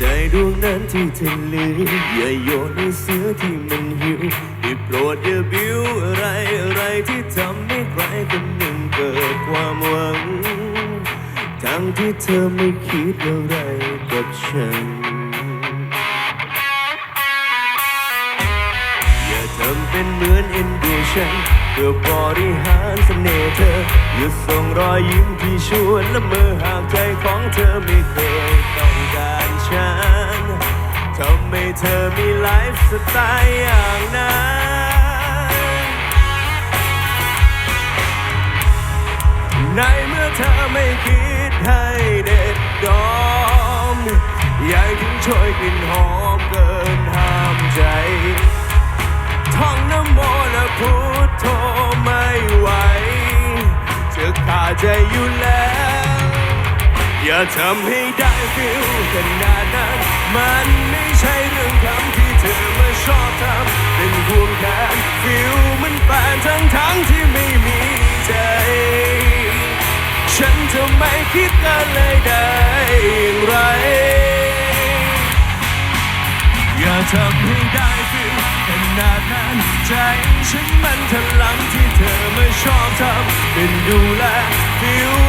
ใจดวงนั้นที่เธอลืมอย่าโยนให้เสือที่มันหิวได้โปรดอย่าบิ้วอะไรอะไรที่ทำให้ใครคนหนึ่งเกิดความหวัง ทั้งที่เธอไม่คิดอะไรกับฉัน อย่าทำเป็นเหมือนเอ็นดูฉันเพื่อบริหารเสน่ห์เธอ อย่าส่งรอยยิ้มที่ชวนละเมอหากใจของเธอไม่เคยต้อง เธอมีไลฟ์สไตล์อย่างนั้นในเมื่อเธอไม่คิดให้เด็ดดอมอยากถึงช่วยกลิ่นหอมเกิน อย่าทำให้ได้ฟิลขนาดนั้น มันไม่ใช่เรื่องคำที่เธอมาชอบทำเป็นห่วงแค่ฟิลมันแปลนทั้งทั้งที่ไม่มีใจ ฉันจะไม่คิดกันเลยได้อย่างไร อย่าทำให้ได้ฟิลขนาดนั้นใจฉันมันถลังที่เธอไม่ชอบทำเป็นดูแลฟิล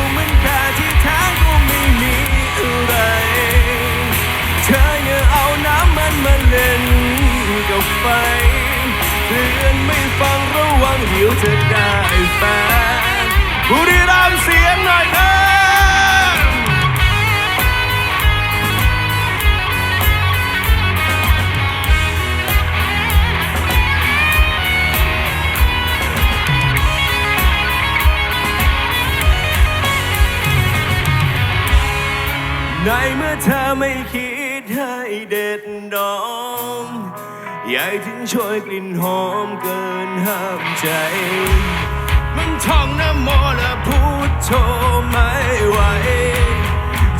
บไฟเตือนไม่ฟังระวังเดี๋ยวจะได้แฟนผู้ดีรามเสียงหน่อยนะในเมื่อเธอไม่คิดให้เด็ดดอม ยากถึงช่วยกลิ่นหอมเกินห้ามใจ มันท่องน้ำโมและพูดโทไม่ไหว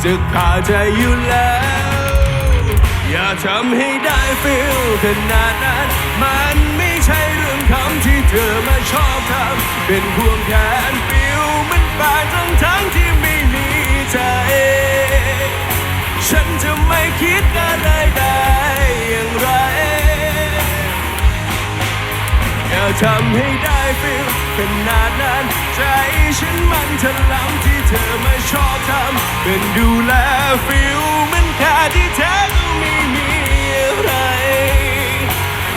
จะขาดใจอยู่แล้ว อย่าทำให้ได้ฟิลขนาดนั้น มันไม่ใช่เรื่องคำที่เธอมาชอบทำเป็นพวงแขนฟิลมันบาดทั้งทั้งที่ไม่มีใจ ฉันจะไม่คิดอะไร ทำให้ได้ฟิลขนาดนั้น ใจฉันมันถลำที่เธอไม่ชอบทำเป็นดูแลฟิลมันแค่ที่แท้ก็ไม่มีอะไร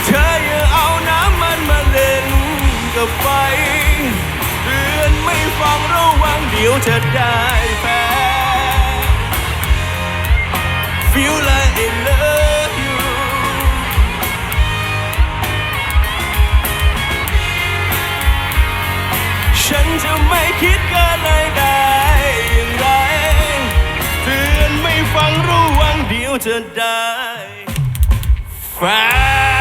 เธออย่าเอาน้ำมันมาเล่นกับไฟเตือนไม่ฟังระวังเดี๋ยวจะได้แฟน Feel like ฉันจะไม่คิดกันเลยได้อย่างไรเตือนไม่ฟังรู้วังเดียวจะได้แฟน